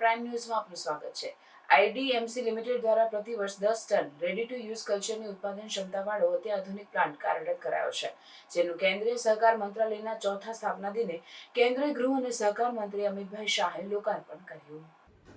Prime ન્યૂઝમાં આપનું સ્વાગત છે. આઈડીએમસી લિમિટેડ દ્વારા પ્રતિ વર્ષ દસ ટન રેડી ટુ યુઝ કલ્ચરની ઉત્પાદન ક્ષમતાવાળો અત્યાધુનિક પ્લાન્ટ કાર્યરત કરાયો છે. જેનું કેન્દ્રીય સહકાર મંત્રાલયના ચોથા સ્થાપના દિને કેન્દ્રીય ગૃહ અને સહકાર મંત્રી અમિતભાઈ શાહે લોકાર્પણ કર્યું.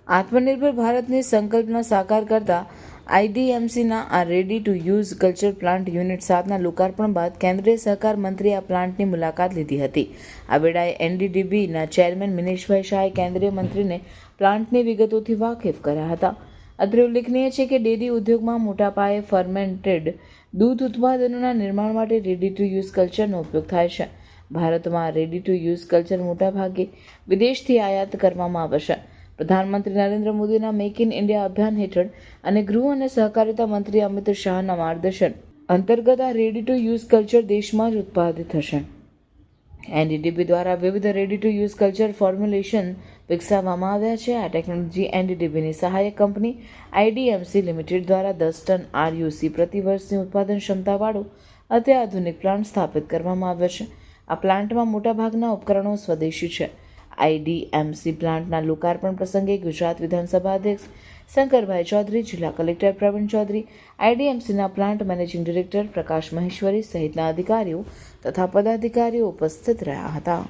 આત્મનિર્ભર ભારતની સંકલ્પના સાકાર કરતા આઈડીએમસીના આ ready to use culture plant unit સાતના લોકાર્પણ બાદ કેન્દ્રીય સહકાર મંત્રીએ આ પ્લાન્ટની મુલાકાત લીધી હતી. આ વેળાએ એનડીડીબીના ચેરમેન મિનેશભાઈ શાહે કેન્દ્રીય મંત્રીને પ્લાન્ટની વિગતોથી વાકેફ કર્યા હતા. અત્રે ઉલ્લેખનીય છે કે ડેરી ઉદ્યોગમાં મોટા પાયે ફર્મેન્ટેડ દૂધ ઉત્પાદનોના નિર્માણ માટે રેડી ટુ યુઝ કલ્ચરનો ઉપયોગ થાય છે. ભારતમાં રેડી ટુ યુઝ કલ્ચર મોટાભાગે વિદેશથી આયાત કરવામાં આવે છે. પ્રધાનમંત્રી નરેન્દ્ર મોદીના મેક ઇન ઇન્ડિયા અભિયાન હેઠળ અને ગૃહ અને સહકારિતા મંત્રી અમિત શાહના માર્ગદર્શન અંતર્ગત આ રેડી ટુ યુઝ કલ્ચર દેશમાં જ ઉત્પાદિત થશે. એનડીડીબી દ્વારા વિવિધ ready to use culture formulation વિકસાવવામાં આવ્યા છે. આ ટેકનોલોજી એનડીડીબીની સહાયક કંપની આઈડીએમસી લિમિટેડ દ્વારા દસ ટન આરયુસી પ્રતિ વર્ષની ઉત્પાદન ક્ષમતાવાળો અત્યાધુનિક પ્લાન્ટ સ્થાપિત કરવામાં આવ્યો છે. આ પ્લાન્ટમાં મોટાભાગના ઉપકરણો સ્વદેશી છે. આઈડીએમસી પ્લાન્ટના લોકાર્પણ પ્રસંગે ગુજરાત વિધાનસભા અધ્યક્ષ શંકરભાઈ ચૌધરી, જિલ્લા collector Pravin Chaudhary, આઈડીએમસીના plant managing director Prakash Maheshwari સહિતના અધિકારીઓ તથા પદાધિકારીઓ ઉપસ્થિત રહ્યા હતા.